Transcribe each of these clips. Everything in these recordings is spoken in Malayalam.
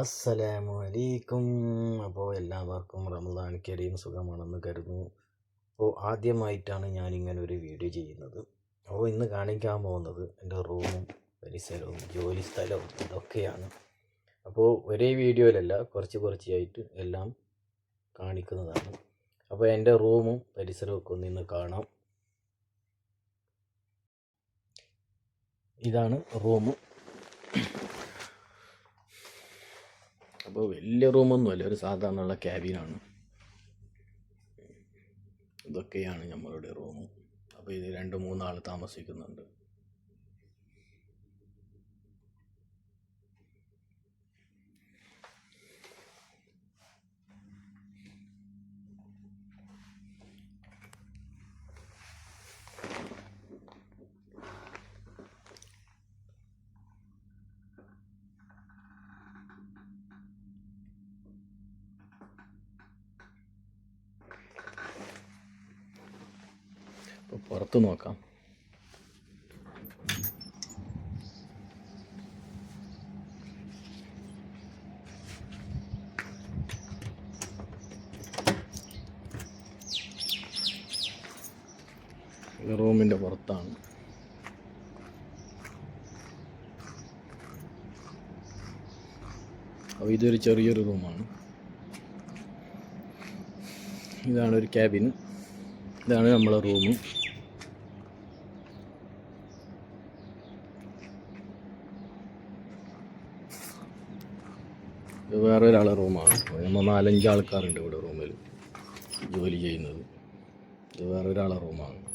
അസ്സലാമു അലൈക്കും. അപ്പോൾ എല്ലാവർക്കും റമദാൻ കരീം സുഖമാണെന്ന് കരുതുന്നു. അപ്പോൾ ആദ്യമായിട്ടാണ് ഞാനിങ്ങനെ ഒരു വീഡിയോ ചെയ്യുന്നത്. അപ്പോൾ ഇന്ന് കാണിക്കാൻ പോകുന്നത് എന്റെ റൂമും പരിസരവും ജോലി സ്ഥലവും ഇതൊക്കെയാണ്. അപ്പോൾ ഒരേ വീഡിയോയിലല്ല കുറച്ച് കുറച്ചായിട്ട് എല്ലാം കാണിക്കുന്നതാണ്. അപ്പോൾ എന്റെ റൂമും പരിസരവും ഒക്കെ ഒന്ന് കാണാം. ഇതാണ് റൂം അപ്പോൾ വലിയ റൂമൊന്നുമല്ല ഒരു സാധാരണയുള്ള ക്യാബിനാണ് ഇതൊക്കെയാണ് നമ്മളുടെ റൂം. അപ്പോൾ ഇത് രണ്ട് മൂന്നാൾ താമസിക്കുന്നുണ്ട്. പുറത്ത് നോക്കാം. റൂമിന്റെ പുറത്താണ്. അപ്പോൾ ഇതൊരു ചെറിയൊരു റൂമാണ്. ഇതാണ് ഒരു ക്യാബിൻ. ഇതാണ് നമ്മളെ റൂം. ഇത് വേറെ ഒരാളെ റൂമാണ് നമ്മൾ നാലഞ്ച് ആൾക്കാരുണ്ട് ഇവിടെ റൂമിൽ ജോലി ചെയ്യുന്നത്. ഇത് വേറെ ഒരാളെ റൂമാണ്.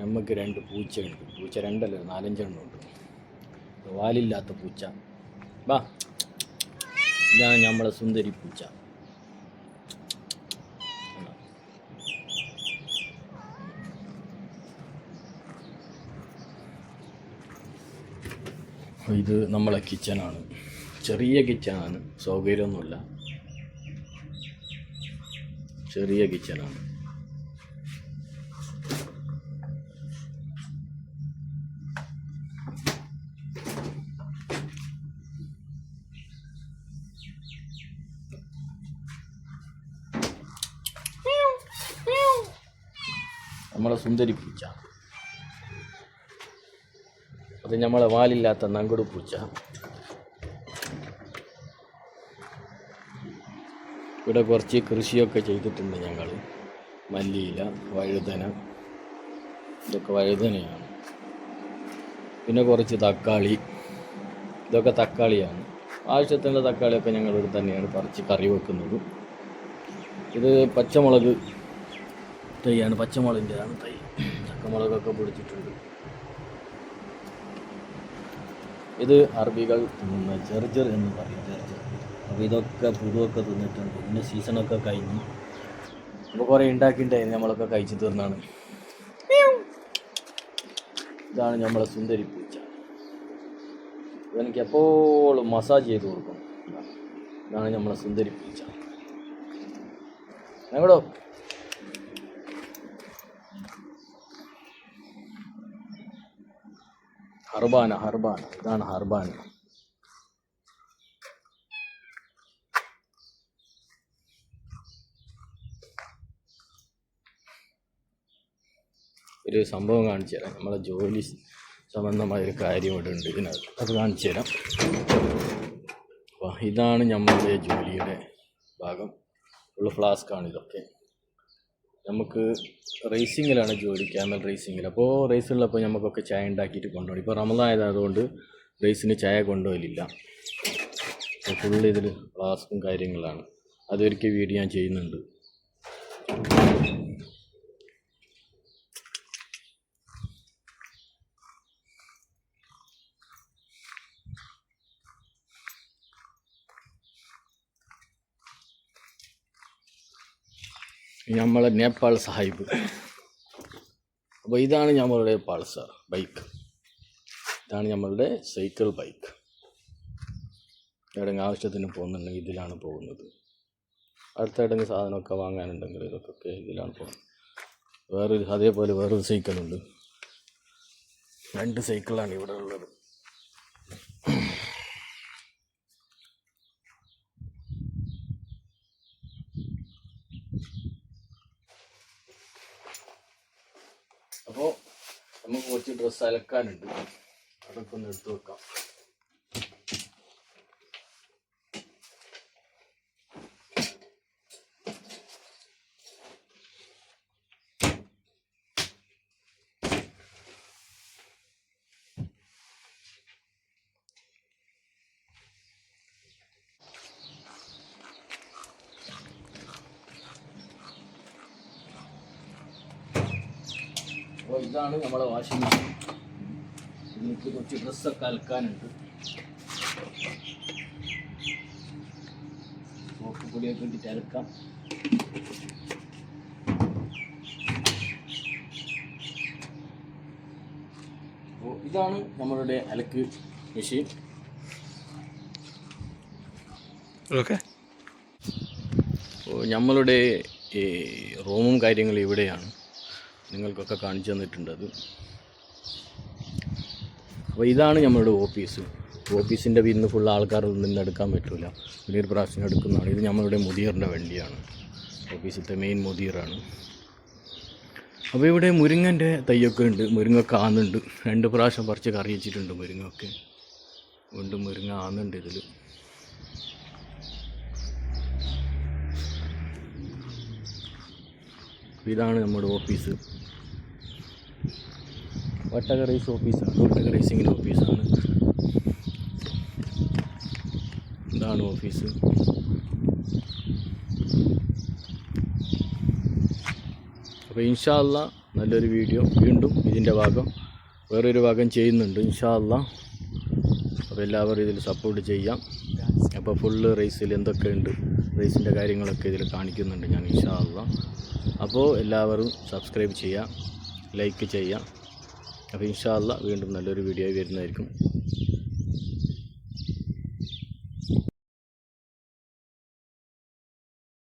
നമുക്ക് രണ്ട് പൂച്ചയുണ്ട്. പൂച്ച രണ്ടല്ല നാലഞ്ചെണ്ണം ഉണ്ട്. വാലില്ലാത്ത പൂച്ച. വാ ഇതാണ് നമ്മളെ സുന്ദരി പൂച്ച. ഇത് നമ്മളെ കിച്ചണാണ്. ചെറിയ കിച്ചണാണ്. സൗകര്യമൊന്നുമില്ല. ചെറിയ കിച്ചണാണ്. നമ്മളെ സുന്ദരി അത് നമ്മളെ വാലില്ലാത്ത നങ്കുടു പൂച്ച. ഇവിടെ കുറച്ച് കൃഷിയൊക്കെ ചെയ്തിട്ടുണ്ട് ഞങ്ങൾ മല്ലിയില വഴുതന ഇതൊക്കെ വഴുതനയാണ്. പിന്നെ കുറച്ച് തക്കാളി. ഇതൊക്കെ തക്കാളിയാണ്. ആവശ്യത്തിനുള്ള തക്കാളിയൊക്കെ ഞങ്ങൾ ഇവിടെ തന്നെയാണ് പറിച്ച് കറി വെക്കുന്നത്. ഇത് പച്ചമുളക് തൈയാണ്. പച്ചമുളകിന്റെതാണ് തൈ. ചക്കമുളകൊക്കെ പിടിച്ചിട്ടുണ്ട്. ഇത് അറബികൾ തിന്നുന്ന ജർജർ എന്ന് പറയും ജർജർ. അപ്പോൾ ഇതൊക്കെ പുഴുവൊക്കെ തിന്നിട്ടുണ്ട്. പിന്നെ സീസണൊക്കെ കഴിഞ്ഞു. അപ്പോൾ കുറേ ഉണ്ടാക്കിയിട്ടുണ്ടായിരുന്നു നമ്മളൊക്കെ കഴിച്ചു തീർന്നാണ്. ഇതാണ് നമ്മളെ സുന്ദരി പൂച്ച. ഇതെനിക്ക് എപ്പോഴും മസാജ് ചെയ്ത് കൊടുക്കും. ഇതാണ് നമ്മളെ സുന്ദരി പൂച്ച. എങ്ങോട്ടോ? ഹർബാന ഹർബാന. ഇതാണ് ഹർബാന. ഒരു സംഭവം കാണിച്ചു തരാം. നമ്മളെ ജോലി സംബന്ധമായ ഒരു കാര്യം ഇവിടെ ഉണ്ട് ഇതിനകത്ത്. അത് കാണിച്ചു തരാം. അപ്പോൾ ഇതാണ് നമ്മളുടെ ജോലിയുടെ ഭാഗം. ഉള്ള ഫ്ലാസ്ക്കാണ് ഇതൊക്കെ. നമുക്ക് റേസിങ്ങിലാണ് ജോലി ക്യാമൽ റേസിങ്ങിൽ അപ്പോൾ റേസുള്ളപ്പോൾ നമുക്കൊക്കെ ചായ ഉണ്ടാക്കിയിട്ട് കൊണ്ടുപോകണം ഇപ്പോൾ റമദായതുകൊണ്ട് റേസിന് ചായ കൊണ്ടുപോയില്ല ഫുള്ള് ഇതിൽ ഫ്ലാസ്കും കാര്യങ്ങളാണ്. അതൊരിക്കൽ വീഡിയോ ഞാൻ ചെയ്യുന്നുണ്ട്. നമ്മളെ നേപ്പാൾ സാഹിബ്. അപ്പോൾ ഇതാണ് നമ്മളുടെ പൾസർ ബൈക്ക്. ഇതാണ് നമ്മളുടെ സൈക്കിൾ ബൈക്ക്. എവിടെയെങ്കിലും ആവശ്യത്തിന് പോകുന്നുണ്ടെങ്കിൽ ഇതിലാണ് പോകുന്നത്. അടുത്ത എവിടെയെങ്കിലും സാധനമൊക്കെ വാങ്ങാനുണ്ടെങ്കിൽ ഇതൊക്കെ ഇതിലാണ് പോകുന്നത്. വേറൊരു അതേപോലെ വേറൊരു സൈക്കിളുണ്ട്. രണ്ട് സൈക്കിളാണ് ഇവിടെ ഉള്ളത്. അപ്പോൾ നമുക്ക് കുറച്ച് ഡ്രസ്സ് അലക്കാനുണ്ട്. അതൊക്കെ ഒന്ന് എടുത്തു വെക്കാം. ഇതാണ് നമ്മളെ വാഷിംഗ് മെഷീൻ. എനിക്ക് കുറച്ച് ഡ്രസ്സൊക്കെ അലക്കാനുണ്ട്. സോപ്പ് പൊടിയൊക്കെ ഇട്ടിട്ട് അലക്കാം. അപ്പോൾ ഇതാണ് നമ്മളുടെ അലക്ക് മെഷീൻ. ഓക്കെ. നമ്മളുടെ ഈ റൂമും കാര്യങ്ങളും ഇവിടെയാണ്. നിങ്ങൾക്കൊക്കെ കാണിച്ചു തന്നിട്ടുണ്ട് അത്. അപ്പോൾ ഇതാണ് നമ്മളുടെ ഓഫീസ്. ഓഫീസിന്റെ ഇന്ന് ഫുൾ ആൾക്കാർ നിന്ന് എടുക്കാൻ പറ്റില്ല വലിയൊരു പ്രാവശ്യം എടുക്കുന്നതാണ്. ഇത് നമ്മളുടെ മുതിയറിന്റെ വണ്ടിയാണ്. ഓഫീസിലത്തെ മെയിൻ മുതിയറാണ് അപ്പോൾ ഇവിടെ മുരിങ്ങന്റെ തൈയൊക്കെ ഉണ്ട്. മുരിങ്ങ ആന്നുണ്ട്. രണ്ട് പ്രാവശ്യം പറിച്ച് കറി വെച്ചിട്ടുണ്ട് മുരിങ്ങൊക്കെ. ഉണ്ട് മുരിങ്ങ ആന്നുണ്ട് ഇതിൽ ഇതാണ് നമ്മുടെ ഓഫീസ്. വട്ടക റേസ് ഓഫീസാണ് വട്ടക റേസിങ്ങിന്റെ ഓഫീസാണ് ഇതാണ് ഓഫീസ് അപ്പോൾ ഇൻഷാല്ല നല്ലൊരു വീഡിയോ വീണ്ടും ഇതിന്റെ ഭാഗം വേറൊരു ഭാഗം ചെയ്യുന്നുണ്ട് ഇൻഷാല്ല അപ്പോൾ എല്ലാവരും ഇതിൽ സപ്പോർട്ട് ചെയ്യാം. അപ്പോൾ ഫുള്ള് റേസിൽ എന്തൊക്കെ എന്തൊക്കെയുണ്ട് റേസിന്റെ കാര്യങ്ങളൊക്കെ ഇതിൽ കാണിക്കുന്നുണ്ട് ഞാൻ ഇൻഷാല്ല അപ്പോൾ എല്ലാവരും സബ്സ്ക്രൈബ് ചെയ്യാം. ലൈക്ക് ചെയ്യാം. അപ്പോൾ ഇൻഷാല്ല വീണ്ടും നല്ലൊരു വീഡിയോ വരുന്നതായിരിക്കും.